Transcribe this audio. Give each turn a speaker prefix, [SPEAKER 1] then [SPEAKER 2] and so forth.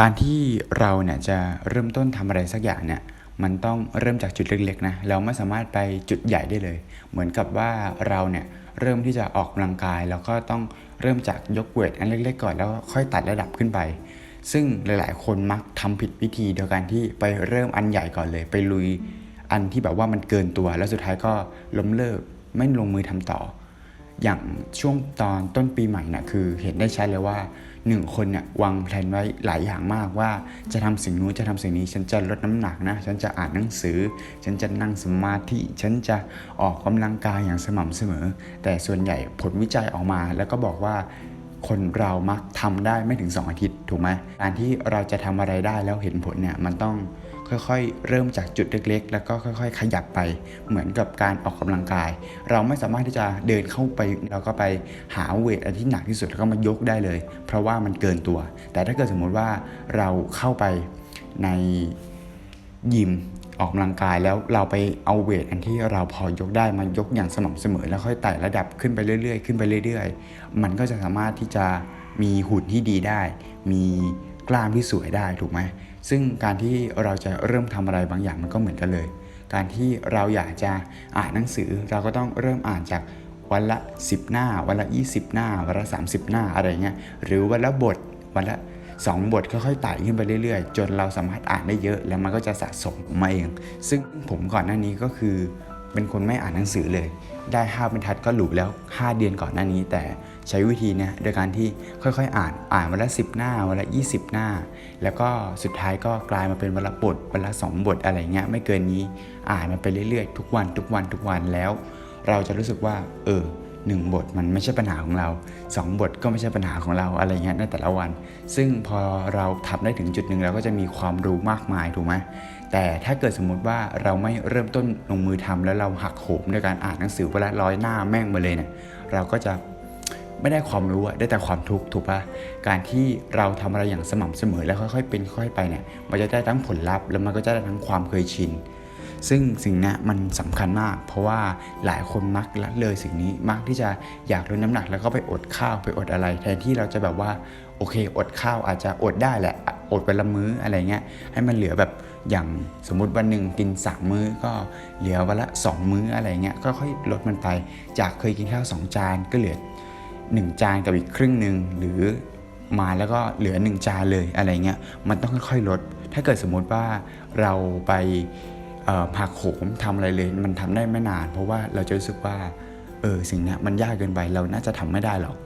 [SPEAKER 1] การที่เราเนี่ยจะเริ่มต้นทำอะไรสักอย่างเนี่ยมันต้องเริ่มจากจุดเล็กๆนะเราไม่สามารถไปจุดใหญ่ได้เลย เหมือนกับว่าเราเนี่ยเริ่มที่จะออกกำลังกาย แล้วก็ต้องเริ่มจากยกเวทอันเล็กๆก่อนแล้วค่อยตัดระดับขึ้นไป ซึ่งหลายๆ คนมักทำผิดวิธีโดยการที่ไปเริ่มอันใหญ่ก่อนเลย ไปลุยอันที่แบบว่ามันเกินตัว แล้วสุดท้ายก็ล้มเลิกไม่ลงมือทำต่อ อย่างช่วงตอนต้นปีใหม่น่ะคือเห็นได้ชัดเลยว่าหนึ่งคนเนี่ยวางแผนไว้หลายอย่างมากว่าจะทำสิ่งนู้นจะทำสิ่งนี้ ฉันจะลดน้ำหนักนะ ฉันจะอ่านหนังสือ ฉันจะนั่งสมาธิ ฉันจะออกกำลังกายอย่างสม่ำเสมอ แต่ส่วนใหญ่ผลวิจัยออกมา แล้วก็บอกว่าคนเรามักทำได้ไม่ถึง 2 อาทิตย์ถูกไหมการที่เราจะทำอะไรได้แล้วเห็นผลเนี่ยมันต้อง ค่อยๆ เริ่มจากจุดเล็กๆ แล้วก็ค่อย ๆ ขยับไปเหมือนกับการออกกำลังกาย เราไม่สามารถที่จะเดินเข้าไปแล้วก็ไปหาเวทอันที่หนักที่สุดแล้วก็มายกได้เลย เพราะว่ามันเกินตัว แต่ถ้าเกิดสมมุติว่าเราเข้าไปในยิมออกกำลังกายแล้วเราไปเอาเวทอันที่เราพอยกได้มายกอย่างสม่ำเสมอ แล้วค่อยไต่ระดับขึ้นไปเรื่อยๆ ขึ้นไปเรื่อย ๆ มันก็จะสามารถที่จะมีหุ่นที่ดีได้ มีกล้ามที่สวยได้ถูกไหม ซึ่งการที่เราจะเริ่มทำอะไรบางอย่างมันก็เหมือนกันเลย การที่เราอยากจะอ่านหนังสือ เราก็ต้องเริ่มอ่านจากวันละ 10 หน้า วันละ 20 หน้า วันละ 30 หน้าอะไรเงี้ยหรือวันละบทวันละสองบทค่อยๆไต่ขึ้นไปเรื่อยๆ จนเราสามารถอ่านได้เยอะ แล้วมันก็จะสะสมมาเอง ซึ่งผมก่อนหน้านี้ก็คือ เป็นคนไม่อ่านหนังสือเลย ได้5บรรทัดก็หลุแล้ว 5 เดือนก่อนหน้านี้ แต่ใช้วิธีเนี้ยโดยการที่ค่อยๆ อ่านอ่านวันละ 10 หน้าวันละ 20 หน้า แล้วก็สุดท้ายก็กลายมาเป็นวันละบทวันละ2บทอะไรเงี้ยไม่เกินนี้อ่านมันไปเรื่อยๆ ทุกวันทุกวันทุกวันแล้ว เราจะรู้สึกว่า เออ หนึ่งบทมันไม่ใช่ปัญหาของเราสองบทก็ไม่ใช่ปัญหาของเราอะไรเงี้ยในแต่ละวัน ซึ่งพอเราทำได้ถึงจุดหนึ่งเราก็จะมีความรู้มากมายถูกไหมแต่ถ้าเกิดสมมุติว่าเราไม่เริ่มต้นลงมือทำแล้วเราหักโหมด้วยการอ่านหนังสือวันละร้อยหน้าแม่งมาเลยเนี่ยเราก็จะไม่ได้ความรู้อะได้แต่ความทุกข์ถูกปะการที่เราทำอะไรอย่างสม่ำเสมอแล้วค่อยๆเป็นค่อยๆไปเนี่ยมันจะได้ทั้งผลลัพธ์แล้วมันก็จะได้ทั้งความเคยชิน ซึ่งสิ่งนี้มันสำคัญมาก เพราะว่าหลายคนมักละเลยสิ่งนี้มักที่จะอยากลดน้ำหนัก แล้วก็ไปอดข้าวไปอดอะไร แทนที่เราจะแบบว่าโอเค อดข้าวอาจจะอดได้แหละ อดวันละมื้ออะไรเงี้ยให้มันเหลือแบบอย่างสมมุติวันหนึ่งกินสามมื้อก็เหลือวันละสองมื้ออะไรเงี้ยก็ค่อยลดมันไป จากเคยกินข้าวสองจานก็เหลือหนึ่งจานกับอีกครึ่งหนึ่งหรือมาแล้วก็เหลือหนึ่งจานเลยอะไรเงี้ยมันต้องค่อยๆลด ถ้าเกิดสมมุติว่าเราไป ผักโขมทำอะไรเลย มันทำได้ไม่นาน เพราะว่าเราจะรู้สึกว่าเออสิ่งนี้มันยากเกินไปเราน่าจะทำไม่ได้หรอก